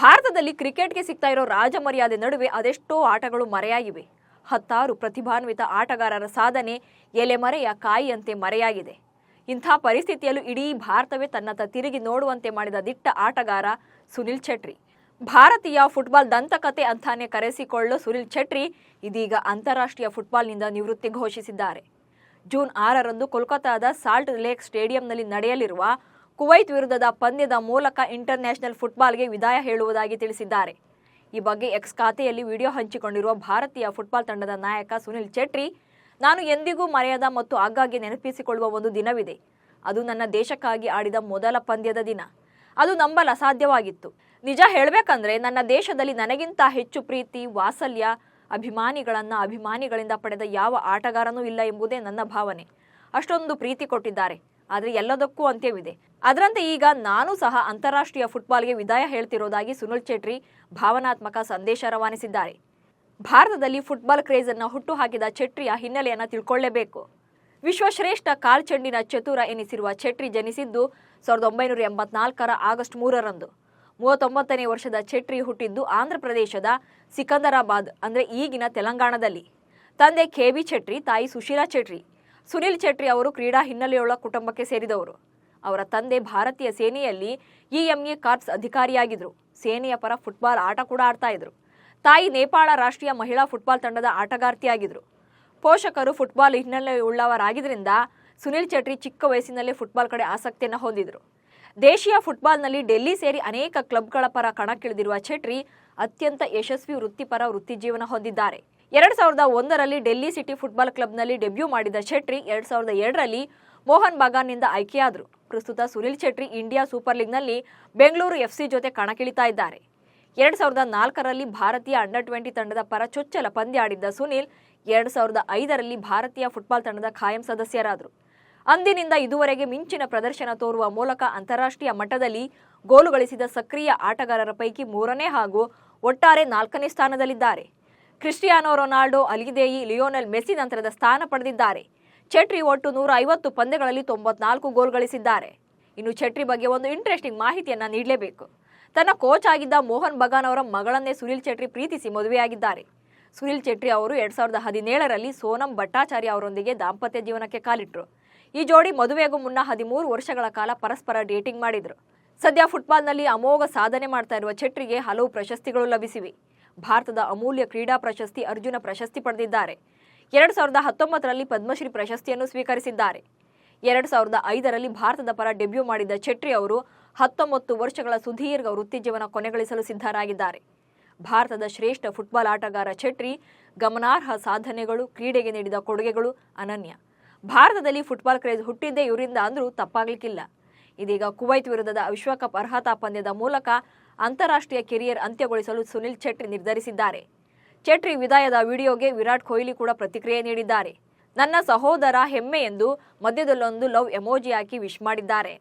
ಭಾರತದಲ್ಲಿ ಕ್ರಿಕೆಟ್ಗೆ ಸಿಗ್ತಾ ಇರೋ ರಾಜಮರ್ಯಾದೆ ನಡುವೆ ಅದೆಷ್ಟೋ ಆಟಗಳು ಮರೆಯಾಗಿವೆ. ಹತ್ತಾರು ಪ್ರತಿಭಾನ್ವಿತ ಆಟಗಾರರ ಸಾಧನೆ ಎಲೆಮರೆಯ ಕಾಯಿಯಂತೆ ಮರೆಯಾಗಿದೆ. ಇಂಥ ಪರಿಸ್ಥಿತಿಯಲ್ಲೂ ಇಡೀ ಭಾರತವೇ ತನ್ನತ್ತ ತಿರುಗಿ ನೋಡುವಂತೆ ಮಾಡಿದ ದಿಟ್ಟ ಆಟಗಾರ ಸುನಿಲ್ ಛೆಟ್ರಿ. ಭಾರತೀಯ ಫುಟ್ಬಾಲ್ ದಂತಕತೆ ಅಂತಾನೆ ಕರೆಸಿಕೊಳ್ಳೋ ಸುನಿಲ್ ಛೆಟ್ರಿ ಇದೀಗ ಅಂತಾರಾಷ್ಟ್ರೀಯ ಫುಟ್ಬಾಲ್ನಿಂದ ನಿವೃತ್ತಿ ಘೋಷಿಸಿದ್ದಾರೆ. ಜೂನ್ ಆರರಂದು ಕೋಲ್ಕತ್ತಾದ ಸಾಲ್ಟ್ ಲೇಕ್ ಸ್ಟೇಡಿಯಂನಲ್ಲಿ ನಡೆಯಲಿರುವ ಕುವೈತ್ ವಿರುದ್ಧದ ಪಂದ್ಯದ ಮೂಲಕ ಇಂಟರ್ನ್ಯಾಷನಲ್ ಫುಟ್ಬಾಲ್ಗೆ ವಿದಾಯ ಹೇಳುವುದಾಗಿ ತಿಳಿಸಿದ್ದಾರೆ. ಈ ಬಗ್ಗೆ ಎಕ್ಸ್ ಖಾತೆಯಲ್ಲಿ ವಿಡಿಯೋ ಹಂಚಿಕೊಂಡಿರುವ ಭಾರತೀಯ ಫುಟ್ಬಾಲ್ ತಂಡದ ನಾಯಕ ಸುನಿಲ್ ಚೇಟ್ರಿ ನಾನು ಎಂದಿಗೂ ಮರೆಯದ ಮತ್ತು ಆಗಾಗ್ಗೆ ನೆನಪಿಸಿಕೊಳ್ಳುವ ಒಂದು ದಿನವಿದೆ. ಅದು ನನ್ನ ದೇಶಕ್ಕಾಗಿ ಆಡಿದ ಮೊದಲ ಪಂದ್ಯದ ದಿನ. ಅದು ನಂಬಲು ಅಸಾಧ್ಯವಾಗಿತ್ತು. ನಿಜ ಹೇಳಬೇಕಂದ್ರೆ ನನ್ನ ದೇಶದಲ್ಲಿ ನನಗಿಂತ ಹೆಚ್ಚು ಪ್ರೀತಿ, ವಾತ್ಸಲ್ಯ, ಅಭಿಮಾನಿಗಳನ್ನು ಅಭಿಮಾನಿಗಳಿಂದ ಪಡೆದ ಯಾವ ಆಟಗಾರನೂ ಇಲ್ಲ ಎಂಬುದೇ ನನ್ನ ಭಾವನೆ. ಅಷ್ಟೊಂದು ಪ್ರೀತಿ ಕೊಟ್ಟಿದ್ದಾರೆ. ಆದರೆ ಎಲ್ಲದಕ್ಕೂ ಅಂತ್ಯವಿದೆ. ಅದರಂತೆ ಈಗ ನಾನು ಸಹ ಅಂತಾರಾಷ್ಟ್ರೀಯ ಫುಟ್ಬಾಲ್ಗೆ ವಿದಾಯ ಹೇಳ್ತಿರೋದಾಗಿ ಸುನಿಲ್ ಚೇಟ್ರಿ ಭಾವನಾತ್ಮಕ ಸಂದೇಶ ರವಾನಿಸಿದ್ದಾರೆ. ಭಾರತದಲ್ಲಿ ಫುಟ್ಬಾಲ್ ಕ್ರೇಜ್ ಅನ್ನು ಹುಟ್ಟುಹಾಕಿದ ಚೆಟ್ರಿಯ ಹಿನ್ನೆಲೆಯನ್ನು ತಿಳ್ಕೊಳ್ಳೇಬೇಕು. ವಿಶ್ವಶ್ರೇಷ್ಠ ಕಾಲ್ಚೆಂಡಿನ ಚತುರ ಎನಿಸಿರುವ ಛೆಟ್ರಿ ಜನಿಸಿದ್ದು ಸಾವಿರದ ಒಂಬೈನೂರ ಎಂಬತ್ನಾಲ್ಕರ ಆಗಸ್ಟ್ ಮೂರರಂದು. ಮೂವತ್ತೊಂಬತ್ತನೇ ವರ್ಷದ ಚೆಟ್ರಿ ಹುಟ್ಟಿದ್ದು ಆಂಧ್ರ ಪ್ರದೇಶದ ಸಿಕಂದರಾಬಾದ್, ಅಂದರೆ ಈಗಿನ ತೆಲಂಗಾಣದಲ್ಲಿ. ತಂದೆ ಕೆ ಬಿ ಛೆಟ್ರಿ ತಾಯಿ ಸುಶೀಲಾ ಚೆಟ್ರಿ ಸುನಿಲ್ ಚೆಟ್ರಿ ಅವರು ಕ್ರೀಡಾ ಹಿನ್ನೆಲೆಯುಳ್ಳ ಕುಟುಂಬಕ್ಕೆ ಸೇರಿದವರು. ಅವರ ತಂದೆ ಭಾರತೀಯ ಸೇನೆಯಲ್ಲಿ ಇಎಂಎ ಕಾರ್ಪ್ಸ್ ಅಧಿಕಾರಿಯಾಗಿದ್ದರು ಸೇನೆಯ ಪರ ಫುಟ್ಬಾಲ್ ಆಟ ಕೂಡ ಆಡ್ತಾ ಇದ್ರು. ತಾಯಿ ನೇಪಾಳ ರಾಷ್ಟ್ರೀಯ ಮಹಿಳಾ ಫುಟ್ಬಾಲ್ ತಂಡದ ಆಟಗಾರ್ತಿಯಾಗಿದ್ದರು ಪೋಷಕರು ಫುಟ್ಬಾಲ್ ಹಿನ್ನೆಲೆಯುಳ್ಳವರಾಗಿದ್ದರಿಂದ ಸುನಿಲ್ ಚಟ್ರಿ ಚಿಕ್ಕ ವಯಸ್ಸಿನಲ್ಲೇ ಫುಟ್ಬಾಲ್ ಕಡೆ ಆಸಕ್ತಿಯನ್ನು ಹೊಂದಿದ್ರು. ದೇಶೀಯ ಫುಟ್ಬಾಲ್ನಲ್ಲಿ ಡೆಲ್ಲಿ ಸೇರಿ ಅನೇಕ ಕ್ಲಬ್ಗಳ ಪರ ಕಣಕ್ಕಿಳಿದಿರುವ ಛೆಟ್ರಿ ಅತ್ಯಂತ ಯಶಸ್ವಿ, ವೃತ್ತಿಪರ ವೃತ್ತಿಜೀವನ ಹೊಂದಿದ್ದಾರೆ. ಎರಡು ಸಾವಿರದ ಒಂದರಲ್ಲಿ ಡೆಲ್ಲಿ ಸಿಟಿ ಫುಟ್ಬಾಲ್ ಕ್ಲಬ್ನಲ್ಲಿ ಡೆಬ್ಯೂ ಮಾಡಿದ ಛೆಟ್ರಿ ಎರಡ್ ಸಾವಿರದ ಎರಡರಲ್ಲಿ ಮೋಹನ್ ಬಗಾನ್ನಿಂದ ಆಯ್ಕೆಯಾದರು. ಪ್ರಸ್ತುತ ಸುನಿಲ್ ಛೆಟ್ರಿ ಇಂಡಿಯಾ ಸೂಪರ್ ಲೀಗ್ನಲ್ಲಿ ಬೆಂಗಳೂರು ಎಫ್ಸಿ ಜೊತೆ ಕಣಕ್ಕಿಳಿತಾ ಇದ್ದಾರೆ. ಎರಡ್ ಸಾವಿರದ ನಾಲ್ಕರಲ್ಲಿ ಭಾರತೀಯ ಅಂಡರ್ ಟ್ವೆಂಟಿ ತಂಡದ ಪರ ಚೊಚ್ಚಲ ಪಂದ್ಯ ಆಡಿದ್ದ ಸುನಿಲ್ ಎರಡ್ ಸಾವಿರದ ಐದರಲ್ಲಿ ಭಾರತೀಯ ಫುಟ್ಬಾಲ್ ತಂಡದ ಖಾಯಂ ಸದಸ್ಯರಾದರು. ಅಂದಿನಿಂದ ಇದುವರೆಗೆ ಮಿಂಚಿನ ಪ್ರದರ್ಶನ ತೋರುವ ಮೂಲಕ ಅಂತಾರಾಷ್ಟ್ರೀಯ ಮಟ್ಟದಲ್ಲಿ ಗೋಲು ಗಳಿಸಿದ ಸಕ್ರಿಯ ಆಟಗಾರರ ಪೈಕಿ ಮೂರನೇ ಹಾಗೂ ಒಟ್ಟಾರೆ ನಾಲ್ಕನೇ ಸ್ಥಾನದಲ್ಲಿದ್ದಾರೆ. Cristiano Ronaldo Ali Daei Lionel Messi ನಂತರದ ಸ್ಥಾನ ಪಡೆದಿದ್ದಾರೆ. ಛೆಟ್ರಿ ಒಟ್ಟು ನೂರ ಐವತ್ತು ಪಂದ್ಯಗಳಲ್ಲಿ ತೊಂಬತ್ನಾಲ್ಕು ಗೋಲ್ ಗಳಿಸಿದ್ದಾರೆ. ಇನ್ನು ಛೆಟ್ರಿ ಬಗ್ಗೆ ಒಂದು ಇಂಟ್ರೆಸ್ಟಿಂಗ್ ಮಾಹಿತಿಯನ್ನ ನೀಡಲೇಬೇಕು. ತನ್ನ ಕೋಚ್ ಆಗಿದ್ದ ಮೋಹನ್ ಬಗಾನ್ ಅವರ ಮಗಳನ್ನೇ ಸುನಿಲ್ ಛೆಟ್ರಿ ಪ್ರೀತಿಸಿ ಮದುವೆಯಾಗಿದ್ದಾರೆ. ಸುನಿಲ್ ಛೆಟ್ರಿ ಅವರು ಎರಡ್ ಸಾವಿರದ ಹದಿನೇಳರಲ್ಲಿ ಸೋನಂ ಭಟ್ಟಾಚಾರ್ಯ ಅವರೊಂದಿಗೆ ದಾಂಪತ್ಯ ಜೀವನಕ್ಕೆ ಕಾಲಿಟ್ರು. ಈ ಜೋಡಿ ಮದುವೆಗೂ ಮುನ್ನ ಹದಿಮೂರು ವರ್ಷಗಳ ಕಾಲ ಪರಸ್ಪರ ಡೇಟಿಂಗ್ ಮಾಡಿದ್ರು. ಸದ್ಯ ಫುಟ್ಬಾಲ್ನಲ್ಲಿ ಅಮೋಘ ಸಾಧನೆ ಮಾಡ್ತಾ ಇರುವ ಛೆಟ್ರಿಗೆ ಹಲವು ಪ್ರಶಸ್ತಿಗಳು ಲಭಿಸಿವೆ. ಭಾರತದ ಅಮೂಲ್ಯ ಕ್ರೀಡಾ ಪ್ರಶಸ್ತಿ ಅರ್ಜುನ ಪ್ರಶಸ್ತಿ ಪಡೆದಿದ್ದಾರೆ. ಎರಡ್ ಸಾವಿರದ ಹತ್ತೊಂಬತ್ತರಲ್ಲಿ ಪದ್ಮಶ್ರೀ ಪ್ರಶಸ್ತಿಯನ್ನು ಸ್ವೀಕರಿಸಿದ್ದಾರೆ. ಎರಡು ಸಾವಿರದ ಐದರಲ್ಲಿ ಭಾರತದ ಪರ ಡೆಬ್ಯೂ ಮಾಡಿದ ಛೆಟ್ರಿ ಅವರು ಹತ್ತೊಂಬತ್ತು ವರ್ಷಗಳ ಸುದೀರ್ಘ ವೃತ್ತಿಜೀವನ ಕೊನೆಗಳಿಸಲು ಸಿದ್ಧರಾಗಿದ್ದಾರೆ. ಭಾರತದ ಶ್ರೇಷ್ಠ ಫುಟ್ಬಾಲ್ ಆಟಗಾರ ಛೆಟ್ರಿ ಗಮನಾರ್ಹ ಸಾಧನೆಗಳು, ಕ್ರೀಡೆಗೆ ನೀಡಿದ ಕೊಡುಗೆಗಳು ಅನನ್ಯ. ಭಾರತದಲ್ಲಿ ಫುಟ್ಬಾಲ್ ಕ್ರೇಜ್ ಹುಟ್ಟಿದ್ದೇ ಇವರಿಂದ ಅಂದರೂ ತಪ್ಪಾಗಲಿಕ್ಕಿಲ್ಲ. ಇದೀಗ ಕುವೈತ್ ವಿರುದ್ಧದ ವಿಶ್ವಕಪ್ ಅರ್ಹತಾ ಪಂದ್ಯದ ಮೂಲಕ ಅಂತಾರಾಷ್ಟ್ರೀಯ ಕೆರಿಯರ್ ಅಂತ್ಯಗೊಳಿಸಲು ಸುನಿಲ್ ಛೆಟ್ರಿ ನಿರ್ಧರಿಸಿದ್ದಾರೆ. ಛೆಟ್ರಿ ವಿದಾಯದ ವಿಡಿಯೋಗೆ ವಿರಾಟ್ ಕೊಹ್ಲಿ ಕೂಡ ಪ್ರತಿಕ್ರಿಯೆ ನೀಡಿದ್ದಾರೆ. ನನ್ನ ಸಹೋದರ ಹೆಮ್ಮೆ ಎಂದು ಮಧ್ಯದಲ್ಲೊಂದು ಲವ್ ಎಮೋಜಿ ಹಾಕಿ ವಿಶ್ ಮಾಡಿದ್ದಾರೆ.